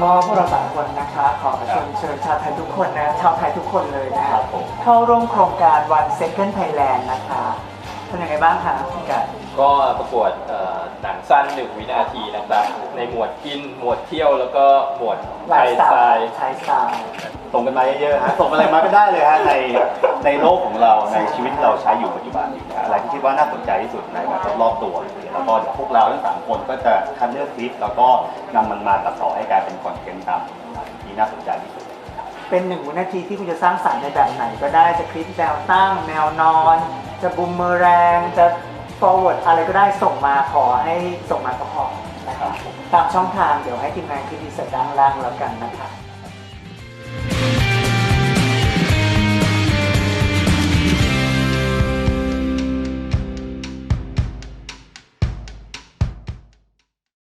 ก็พวกเราสามคนนะคะ ขอเชิญเชิญชาวไทยทุกคนนะชาวไทยทุกคนเลยนะคคะรับผม เข้าร่วมโครงการ One Second Thailand นะคะเป็นยังไงบ้างคะพี่กัน ก็ประกวดเอ่อหนัง สั้นหนึ่งวินาทีนะครับ ในหมวดกินหมวดเที่ยวแล้วก็หมวดไลไทฟ์ยสสไตไตล์ล์ไทยสไตล์ส่งกันมาเยอะๆฮะส่งอะไรมาก็ได้เลยฮะในในโลกของเราในชีวิตที่เราใช้อยู่ปัจจุบันอยู่นะอะไรที่คิดว่าน่าสนใจที่สุดในแบบรอบๆตัวแล้วก็เดี๋ยวพวกเราทั้งสามคนก็จะคัดเลือกคลิป แล้วก็นำมันมาตัดต่อให้กลายเป็นคอนเทนต์ตามที่น่าสนใจที่สุดเป็นหนึ่งวินาทีที่คุณจะสร้างสรรค์ในแบบไหนก็ได้จะคลิปแนวตั้งแนวนอน จะบูมเมอแรงจะ forward อะไรก็ได้ส่งมาขอให้ส่งมาก็พอนะครับตามช่องทางเดี๋ยวให้ทีมงานที่ดีเสร็จด้านล่างแล้วกันนะคะ